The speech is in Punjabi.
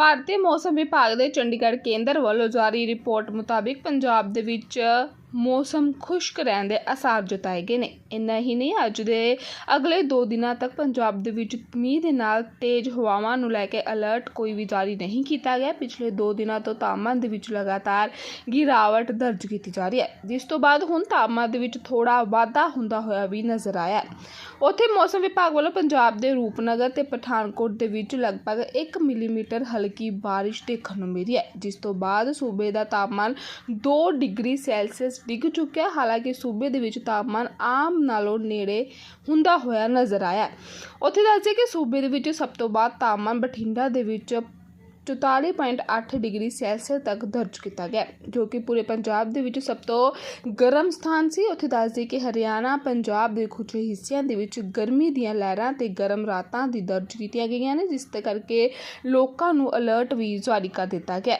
ਭਾਰਤੀ ਮੌਸਮ ਵਿਭਾਗ ਦੇ ਚੰਡੀਗੜ੍ਹ ਕੇਂਦਰ ਵੱਲੋਂ ਜਾਰੀ ਰਿਪੋਰਟ ਮੁਤਾਬਿਕ ਪੰਜਾਬ ਦੇ ਵਿੱਚ ਮੌਸਮ ਖੁਸ਼ਕ ਰਹਿਣ ਦੇ ਅਸਾਰ ਜਤਾਏ ਗਏ ਨੇ। ਇੰਨਾ ਹੀ ਨਹੀਂ, ਅੱਜ ਦੇ ਅਗਲੇ 2 ਦਿਨਾਂ ਤੱਕ ਪੰਜਾਬ ਦੇ ਵਿੱਚ ਮੀਂਹ ਦੇ ਨਾਲ ਤੇਜ਼ ਹਵਾਵਾਂ ਨੂੰ ਲੈ ਕੇ ਅਲਰਟ ਕੋਈ ਵੀ ਜਾਰੀ ਨਹੀਂ ਕੀਤਾ ਗਿਆ। ਪਿਛਲੇ 2 ਦਿਨਾਂ ਤੋਂ ਤਾਪਮਾਨ ਦੇ ਵਿੱਚ ਲਗਾਤਾਰ ਗਿਰਾਵਟ ਦਰਜ ਕੀਤੀ ਜਾ ਰਹੀ ਹੈ। ਜਿਸ ਤੋਂ ਬਾਅਦ ਹੁਣ ਤਾਪਮਾਨ ਦੇ ਵਿੱਚ ਥੋੜਾ ਵਾਧਾ ਹੁੰਦਾ ਹੋਇਆ ਵੀ ਨਜ਼ਰ ਆਇਆ ਉੱਥੇ ਮੌਸਮ ਵਿਭਾਗ ਵੱਲੋਂ ਪੰਜਾਬ ਦੇ ਰੂਪਨਗਰ ਤੇ ਪਠਾਨਕੋਟ ਦੇ ਵਿੱਚ ਲਗਭਗ 1 ਮਿਲੀਮੀਟਰ ਹਲਕੀ ਬਾਰਿਸ਼ ਦੇਖਣ ਨੂੰ ਮਿਲੀ ਹੈ। ਜਿਸ ਤੋਂ ਬਾਅਦ ਸੂਬੇ ਦਾ ਤਾਪਮਾਨ 2 ਡਿਗਰੀ ਸੈਲਸੀਅਸ ਡਿੱਗ ਚੁੱਕਿਆ ਹਾਲਾਂਕਿ ਸੂਬੇ ਦੇ ਵਿੱਚ ਤਾਪਮਾਨ ਆਮ ਨਾਲੋਂ ਨੇੜੇ ਹੁੰਦਾ ਹੋਇਆ ਨਜ਼ਰ ਆਇਆ ਉੱਥੇ ਦੱਸਦੇ ਕਿ ਸੂਬੇ ਦੇ ਵਿੱਚ ਸਭ ਤੋਂ ਬਾਅਦ ਤਾਪਮਾਨ ਬਠਿੰਡਾ ਦੇ ਵਿੱਚ 44.8 ਡਿਗਰੀ ਸੈਲਸੀਅਸ ਤੱਕ ਦਰਜ ਕੀਤਾ ਗਿਆ ਜੋ ਕਿ ਪੂਰੇ ਪੰਜਾਬ ਦੇ ਵਿੱਚ ਸਭ ਤੋਂ ਗਰਮ ਸਥਾਨ ਸੀ। ਉੱਥੇ ਦੱਸਦੇ ਕਿ ਹਰਿਆਣਾ, ਪੰਜਾਬ ਦੇ ਕੁਝ ਹਿੱਸਿਆਂ ਦੇ ਵਿੱਚ ਗਰਮੀ ਦੀਆਂ ਲਹਿਰਾਂ ਤੇ ਗਰਮ ਰਾਤਾਂ ਦੀ ਦਰਜ ਕੀਤੀਆਂ ਗਈਆਂ ਨੇ, ਜਿਸ ਦੇ ਕਰਕੇ ਲੋਕਾਂ ਨੂੰ ਅਲਰਟ ਵੀ ਜਾਰੀ ਕਰ ਦਿੱਤਾ ਗਿਆ